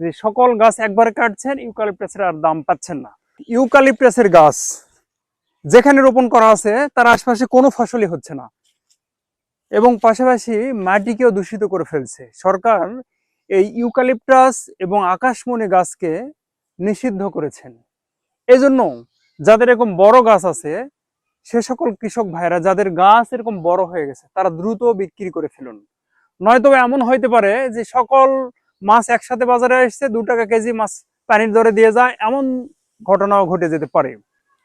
যে সকল গাছ একবারে কাটছেন, ইউক্যালিপটাসের আর দাম পাচ্ছেন না। ইউক্যালিপটাসের গাছ যেখানে রোপণ করা আছে, তার আশপাশে কোনো ফসলই হচ্ছে না। এবং পাশাপাশি মাটিকেও দূষিত করে ফেলছে। সরকার এই ইউক্যালিপটাস এবং আকাশমণি গাছকে নিষিদ্ধ করেছেন। এজন্য যাদের এরকম বড় গাছ আছে, সে সকল কৃষক ভাইরা যাদের গাছ এরকম বড় হয়ে গেছে, তারা দ্রুত বিক্রি করে ফেলুন। নয়তো এমন হইতে পারে যে সকল মাছ একসাথে বাজারে এসছে, দু টাকা কেজি মাছ পানির দরে দিয়ে যায়। এমন ঘটনাও ঘটে যেতে পারে।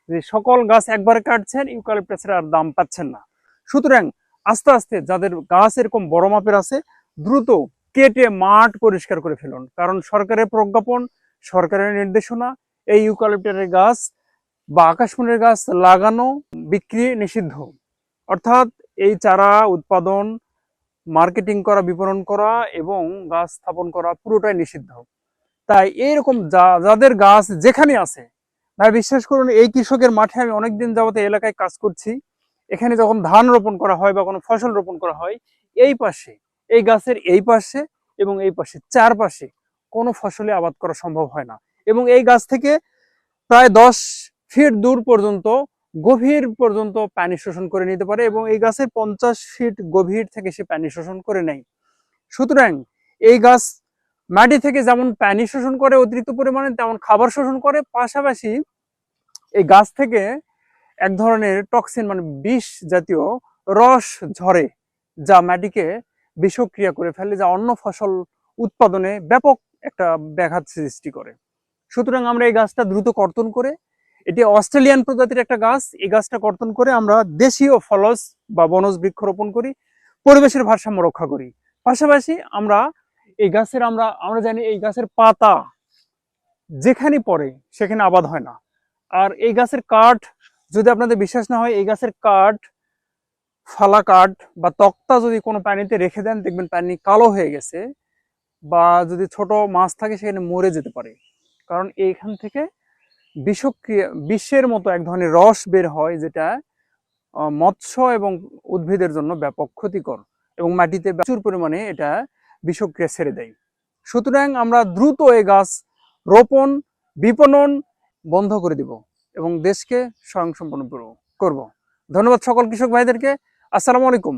যে সকল গাছ একবারে কাটছেন, ইউক্যালিপটাসের আর দাম পাচ্ছেন না। সুতরাং আস্তে আস্তে যাদের গাছ এরকম বড় মাপের আছে, দ্রুত কেটে মাঠ পরিষ্কার করে ফেলুন। কারণ সরকারের প্রজ্ঞাপন, সরকারের নির্দেশনা, এই ইউক্যালিপটাসের গাছ বা আকাশমণির গাছ লাগানো, বিক্রি নিষিদ্ধ। অর্থাৎ এই চারা উৎপাদন মার্কেটিং করা, বিপণন করা এবং গাছ স্থাপন করা পুরোটাই নিষিদ্ধ। তাই এইরকম যাদের গাছ যেখানে আছে, ভাই বিশ্বাস করুন, এই কৃষকের মাঠে আমি অনেকদিন যাবত এলাকায় কাজ করছি। এখানে যখন ধান রোপণ করা হয় বা কোনো ফসল রোপণ করা হয়, এই পাশে, এই গাছের এই পাশে এবং এই পাশে, চারপাশে কোনো ফসলে আবাদ করা সম্ভব হয় না। এবং এই গাছ থেকে প্রায় দশ ফিট দূর পর্যন্ত গভীর পর্যন্ত পানি শোষণ করে নিতে পারে এবং এই গাছের পঞ্চাশ ফিট গভীর থেকে সে পানি শোষণ করে নেয়। সুতরাং এই গাছ মাটি থেকে যেমন পানি শোষণ করে অতিরিক্ত পরিমাণে, তেমন খাবার শোষণ করে। পাশাপাশি এই গাছ থেকে এক ধরনের টক্সিন মানে বিষ জাতীয় রস ঝরে, যা মাটিকে বিষক্রিয়া করে ফেলে, যা অন্য ফসল উৎপাদনে ব্যাপক একটা ব্যাঘাত সৃষ্টি করে। সুতরাং আমরা এই গাছটা দ্রুত কর্তন করে এটি অস্ট্রেলিয়ান প্রজাতির একটা গাছ। এই গাছটা কর্তন করে আমরা দেশীয় ফলস বা বনজ বৃক্ষ রোপণ করি, পরিবেশের ভারসাম্য রক্ষা করি। পাশাপাশি আমরা এই গাছের আমরা আমরা জানি এই গাছের পাতা যেখানে পড়ে সেখানে আবাদ হয় না। আর এই গাছের কাঠ, যদি আপনাদের বিশ্বাস না হয়, এই গাছের কাঠ, ফালা কাঠ বা তক্তা যদি কোনো পানিতে রেখে দেন, দেখবেন পানি কালো হয়ে গেছে বা যদি ছোট মাছ থাকে, সেখানে মরে যেতে পারে। কারণ এইখান থেকে বিষক্রিয়া বিশ্বের মতো এক ধরনের রস বের হয় যেটা মৎস্য এবং উদ্ভিদের জন্য ব্যাপক ক্ষতিকর এবং মাটিতে প্রচুর পরিমাণে এটা বিষক্রিয়া ছেড়ে দেয়। সুতরাং আমরা দ্রুত এই গাছ রোপণ, বিপণন বন্ধ করে দিব এবং দেশকে স্বয়ংসম্পন্ন করব। ধন্যবাদ সকল কৃষক ভাইদেরকে। আসসালামু আলাইকুম।